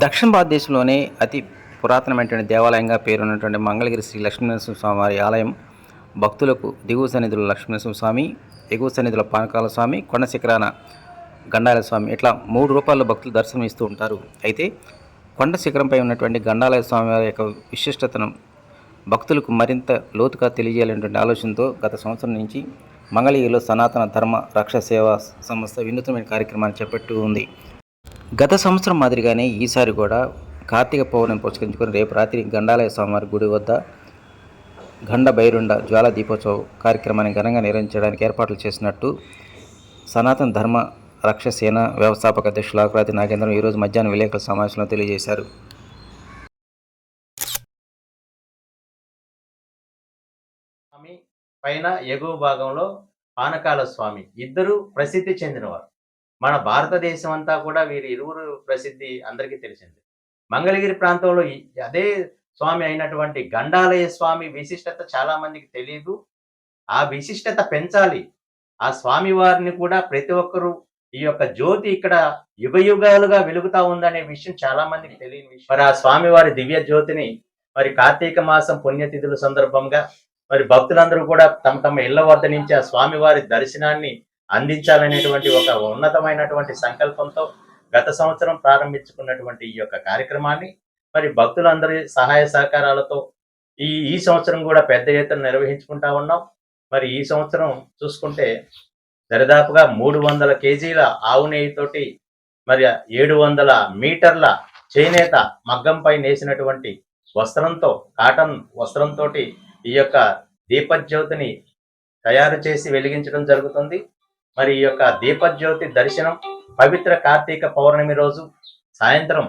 దక్షిణ భారతదేశంలోనే అతి పురాతనమైనటువంటి దేవాలయంగా పేరున్నటువంటి మంగళగిరి శ్రీ లక్ష్మీనరసింహ స్వామి వారి ఆలయం భక్తులకు దిగువ సన్నిధుల లక్ష్మీనరసింహ స్వామి ఎగువ సన్నిధుల పానకాల స్వామి కొండ శిఖరాన గండాల స్వామి ఇట్లా మూడు రూపాల్లో భక్తులు దర్శనం ఇస్తూ ఉంటారు. అయితే కొండ శిఖరంపై ఉన్నటువంటి గండాలయ స్వామి వారి యొక్క విశిష్టతను భక్తులకు మరింత లోతుగా తెలియజేయాలనేటువంటి ఆలోచనతో గత సంవత్సరం నుంచి మంగళగిరిలో సనాతన ధర్మ రక్ష సేవా సంస్థ వినూత్నమైన కార్యక్రమాన్ని చేపట్టు ఉంది. గత సంవత్సరం మాదిరిగానే ఈసారి కూడా కార్తీక పౌర్ణమి పురస్కరించుకొని రేపు రాత్రి గండాలయ స్వామివారి గుడి వద్ద గండ బైరుండ జ్వాల దీపోత్సవ కార్యక్రమాన్ని ఘనంగా నిర్వహించడానికి ఏర్పాట్లు చేసినట్టు సనాతన ధర్మ రక్షసేన వ్యవస్థాపక అధ్యక్షులు ఆకురాతి నాగేంద్రం ఈరోజు మధ్యాహ్నం విలేకరుల సమావేశంలో తెలియజేశారు. పైన ఎగువ భాగంలో పానకాల స్వామి. ఇద్దరు ప్రసిద్ధి చెందినవారు. మన భారతదేశం అంతా కూడా వీరి ఇరువురు ప్రసిద్ధి అందరికీ తెలిసింది. మంగళగిరి ప్రాంతంలో అదే స్వామి అయినటువంటి గండాలయ స్వామి విశిష్టత చాలా మందికి తెలియదు ఆ విశిష్టత పెంచాలి. ఆ స్వామి వారిని కూడా ప్రతి ఒక్కరూ ఈ యొక్క జ్యోతి ఇక్కడ యుగ యుగాలుగా వెలుగుతా ఉందనే విషయం చాలా మందికి తెలియని విషయం. మరి ఆ స్వామి వారి దివ్య జ్యోతిని మరి కార్తీక మాసం పుణ్యతిథుల సందర్భంగా మరి భక్తులందరూ కూడా తమ తమ ఇళ్ళ వద్ద నుంచి ఆ స్వామివారి దర్శనాన్ని అందించాలనేటువంటి ఒక ఉన్నతమైనటువంటి సంకల్పంతో గత సంవత్సరం ప్రారంభించుకున్నటువంటి ఈ యొక్క కార్యక్రమాన్ని మరి భక్తులందరి సహాయ సహకారాలతో ఈ ఈ సంవత్సరం కూడా పెద్ద ఎత్తున నిర్వహించుకుంటా ఉన్నాం. మరి ఈ సంవత్సరం చూసుకుంటే దరిదాపుగా మూడు వందల కేజీల ఆవు నెయ్యితోటి మరి ఏడు వందల మీటర్ల చేనేత మగ్గంపై నేసినటువంటి వస్త్రంతో కాటన్ వస్త్రంతో ఈ యొక్క దీపజ్యోతిని తయారు చేసి వెలిగించడం జరుగుతుంది. మరి ఈ యొక్క దీపజ్యోతి దర్శనం పవిత్ర కార్తీక పౌర్ణమి రోజు సాయంత్రం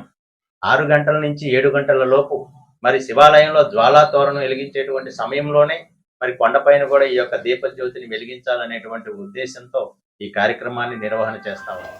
ఆరు గంటల నుంచి ఏడు గంటల లోపు మరి శివాలయంలో జ్వాలా తోరణం వెలిగించేటువంటి సమయంలోనే మరి కొండపైన కూడా ఈ యొక్క దీపజ్యోతిని వెలిగించాలనేటువంటి ఉద్దేశంతో ఈ కార్యక్రమాన్ని నిర్వహణ చేస్తా ఉన్నాం.